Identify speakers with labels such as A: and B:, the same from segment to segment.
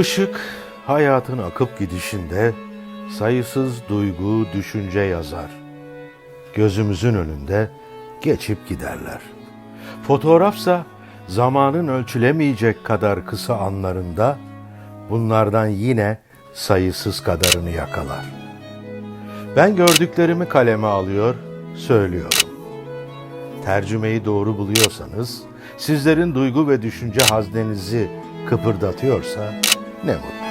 A: Işık hayatın akıp gidişinde sayısız duygu, düşünce yazar. Gözümüzün önünde geçip giderler. Fotoğrafsa zamanın ölçülemeyecek kadar kısa anlarında bunlardan yine sayısız kadarını yakalar. Ben gördüklerimi kaleme alıyor, söylüyorum. Tercümeyi doğru buluyorsanız, sizlerin duygu ve düşünce haznenizi kıpırdatıyorsa ne mutlu.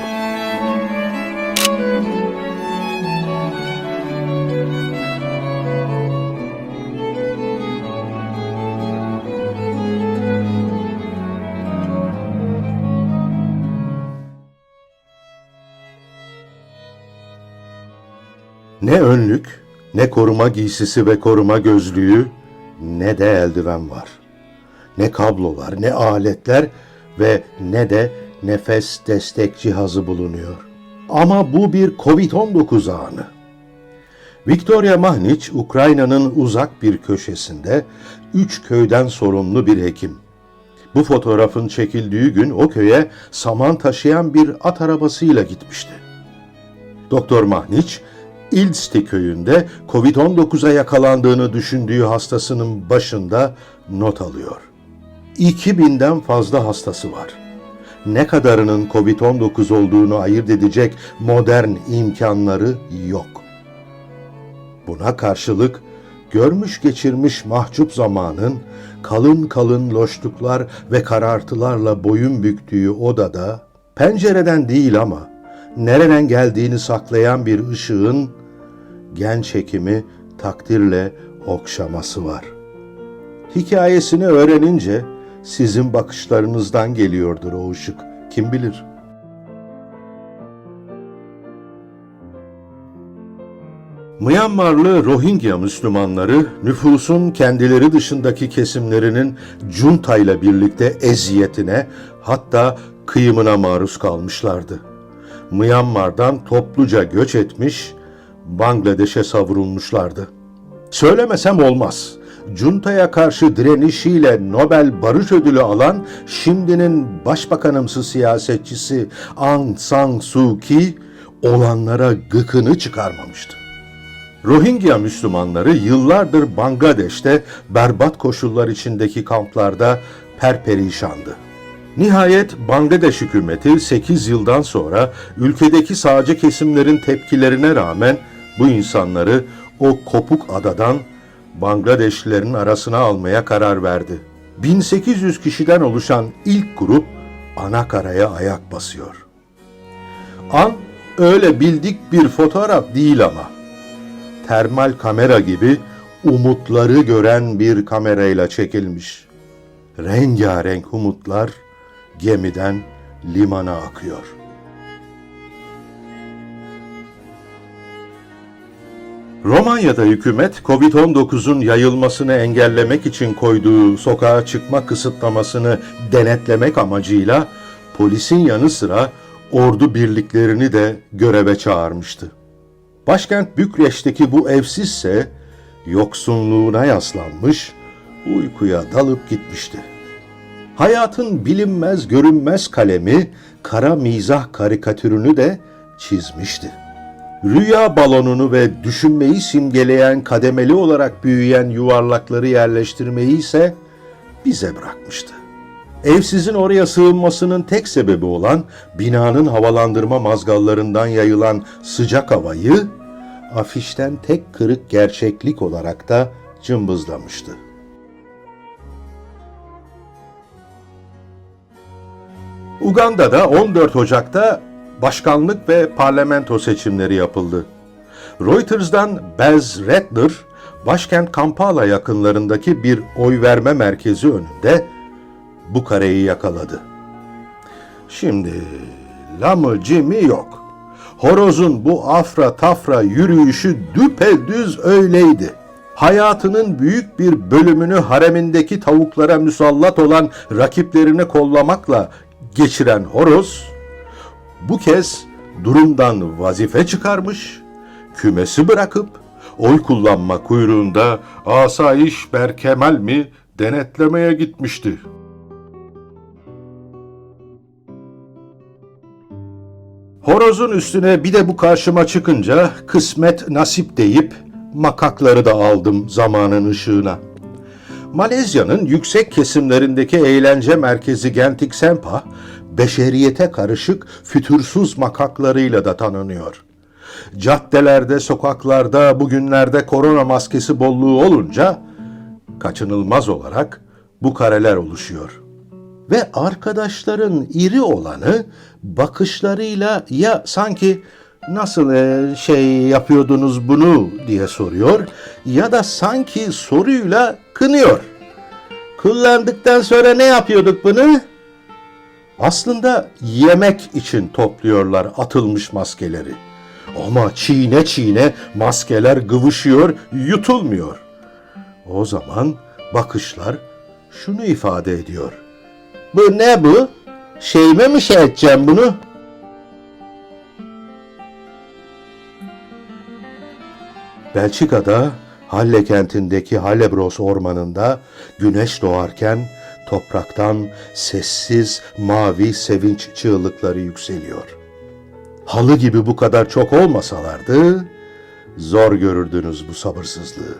A: Ne önlük, ne koruma giysisi ve koruma gözlüğü, ne de eldiven var. Ne kablolar, ne aletler ve ne de nefes destek cihazı bulunuyor. Ama bu bir Covid-19 anı. Viktoria Mahniç, Ukrayna'nın uzak bir köşesinde üç köyden sorumlu bir hekim. Bu fotoğrafın çekildiği gün o köye saman taşıyan bir at arabasıyla gitmişti. Doktor Mahniç, İlsti köyünde Covid-19'a yakalandığını düşündüğü hastasının başında not alıyor. 2000'den fazla hastası var. Ne kadarının Covid-19 olduğunu ayırt edecek modern imkanları yok. Buna karşılık görmüş geçirmiş mahcup zamanın kalın kalın loşluklar ve karartılarla boyun büktüğü odada pencereden değil ama nereden geldiğini saklayan bir ışığın gen çekimi takdirle okşaması var. Hikayesini öğrenince sizin bakışlarınızdan geliyordur o ışık. Kim bilir? Myanmarlı Rohingya Müslümanları nüfusun kendileri dışındaki kesimlerinin junta ile birlikte eziyetine hatta kıyımına maruz kalmışlardı. Myanmar'dan topluca göç etmiş, Bangladeş'e savrulmuşlardı. Söylemesem olmaz. Junta'ya karşı direnişiyle Nobel Barış Ödülü alan şimdinin başbakanımsı siyasetçisi Aung San Suu Kyi olanlara gıkını çıkarmamıştı. Rohingya Müslümanları yıllardır Bangladeş'te berbat koşullar içindeki kamplarda perperişandı. Nihayet Bangladeş hükümeti 8 yıldan sonra ülkedeki sağcı kesimlerin tepkilerine rağmen bu insanları o kopuk adadan Bangladeşlilerin arasına almaya karar verdi. 1800 kişiden oluşan ilk grup ana karaya ayak basıyor. An öyle bildik bir fotoğraf değil ama. Termal kamera gibi umutları gören bir kamerayla çekilmiş. Rengarenk umutlar gemiden limana akıyor. Romanya'da hükümet Covid-19'un yayılmasını engellemek için koyduğu sokağa çıkma kısıtlamasını denetlemek amacıyla polisin yanı sıra ordu birliklerini de göreve çağırmıştı. Başkent Bükreş'teki bu evsizse yoksunluğuna yaslanmış, uykuya dalıp gitmişti. Hayatın bilinmez görünmez kalemi kara mizah karikatürünü de çizmişti. Rüya balonunu ve düşünmeyi simgeleyen kademeli olarak büyüyen yuvarlakları yerleştirmeyi ise bize bırakmıştı. Evsizin oraya sığınmasının tek sebebi olan binanın havalandırma mazgallarından yayılan sıcak havayı afişten tek kırık gerçeklik olarak da cımbızlamıştı. Uganda'da 14 Ocak'ta başkanlık ve parlamento seçimleri yapıldı. Reuters'dan Baz Redler, başkent Kampala yakınlarındaki bir oy verme merkezi önünde bu kareyi yakaladı. Şimdi lamı cimi yok. Horozun bu afra tafra yürüyüşü düpedüz öyleydi. Hayatının büyük bir bölümünü haremindeki tavuklara musallat olan rakiplerini kollamakla geçiren horoz, bu kez durumdan vazife çıkarmış, kümesi bırakıp oy kullanma kuyruğunda asayiş berkemal mi denetlemeye gitmişti. Horozun üstüne bir de bu karşıma çıkınca kısmet nasip deyip makakları da aldım zamanın ışığına. Malezya'nın yüksek kesimlerindeki eğlence merkezi Gentik Sempa, beşeriyete karışık fütursuz makaklarıyla da tanınıyor. Caddelerde, sokaklarda bugünlerde korona maskesi bolluğu olunca kaçınılmaz olarak bu kareler oluşuyor. Ve arkadaşların iri olanı bakışlarıyla ya sanki nasıl e, şey yapıyordunuz bunu diye soruyor ya da sanki soruyla kınıyor. Kullandıktan sonra ne yapıyorduk bunu? Aslında yemek için topluyorlar atılmış maskeleri. Ama çiğne çiğne maskeler gıvışıyor, yutulmuyor. O zaman bakışlar şunu ifade ediyor. Bu ne bu? Şeyime mi şey edeceğim bunu? Belçika'da Halle kentindeki Hallebros ormanında güneş doğarken topraktan sessiz mavi sevinç çığlıkları yükseliyor. Halı gibi bu kadar çok olmasalardı zor görürdünüz bu sabırsızlığı.